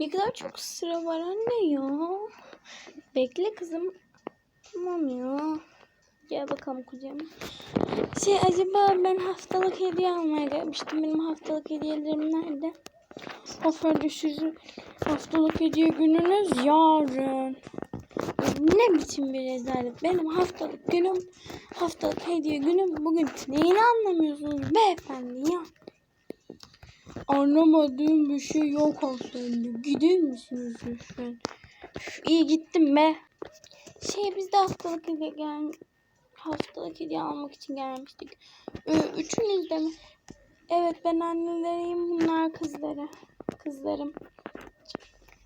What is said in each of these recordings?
Ne kadar çok sıra var anne ya. Bekle kızım. Tamam ya. Gel bakalım kucağıma. Şey acaba ben haftalık hediye almaya gelmiştim. Benim haftalık hediyelerim nerede? Of hadi sizin haftalık hediye gününüz yarın. Ne biçim bir rezalet. Benim haftalık günüm, haftalık hediye günüm bugün. Neyini anlamıyorsunuz beyefendi ya? Anlamadığım bir şey yok hanımefendi. Gider misiniz lütfen? Üf, iyi gittim be. Şey biz de haftalık hediye gel haftalık hediye almak için gelmiştik. Üçünüz de mi? Evet ben anneleriyim bunlar kızları. Kızlarım.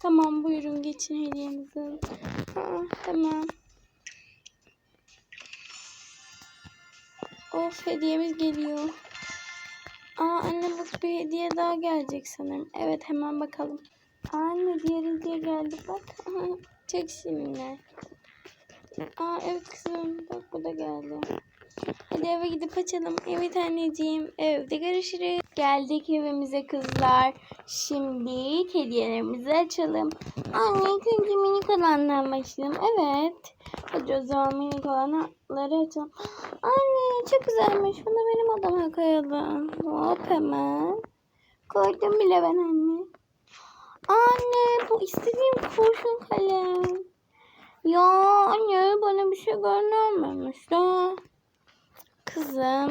Tamam buyurun geçin hediyenizi. Aa, tamam. Of hediyemiz geliyor. Aa anne bak bir hediye daha gelecek sanırım. Evet hemen bakalım. Aa, anne diğer hediye geldi bak. Çek şimdi. Aa evet kızım bak bu da geldi. Hadi eve gidip açalım. Evet anneciğim evde görüşürüz. Geldik evimize kızlar. Şimdi hediyelerimizi açalım. Anne ilk önce minik olandan başlayalım. Evet. Hadi o zaman minik olanları açalım. Anne çok güzelmiş. Bunu benim odama koyalım. Hop hemen. Koydum bile ben anne. Anne bu istediğim kurşun kalem. Ya anne bana bir şey göndermemiş. Kızım.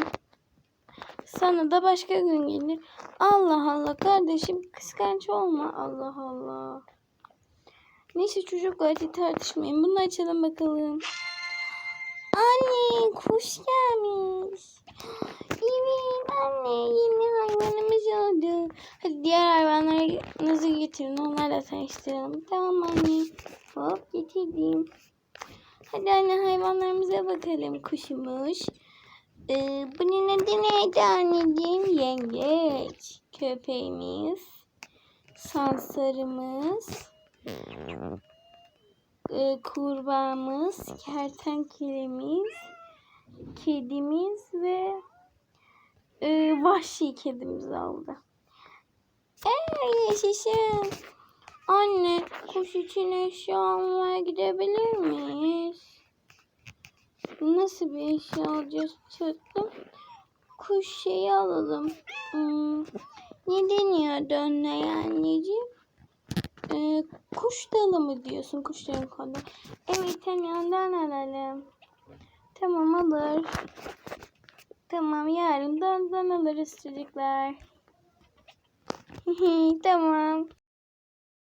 Sana da başka gün gelir. Allah Allah kardeşim kıskanç olma. Allah Allah. Neyse çocuklar hadi tartışmayın. Bunu açalım bakalım. Anne kuş gelmiş. Evet anne yeni hayvanımız oldu. Hadi diğer hayvanları nasıl getirin onlarla tanıştıralım. Tamam anne. Hop getirdim. Hadi anne hayvanlarımıza bakalım. Kuşumuş. Ee, bunun adı neydi anneciğim? Yengeç. Köpeğimiz. Sansarımız. Ee, kurbağamız. Kertenkelemiz. Kedimiz ve e, vahşi kedimiz oldu. Ee, yaşasın. Anne, kuş için eşya almaya gidebilir miyiz? Nasıl bir eşya alacağız tatlım? Kuş şeyi alalım. Hmm, ne deniyordu ya anneciğim? Ee, kuş dalı mı diyorsun? Kuşların konu. Evet hani ondan alalım. Tamam alır. Tamam yarın da ondan alırız çocuklar. tamam.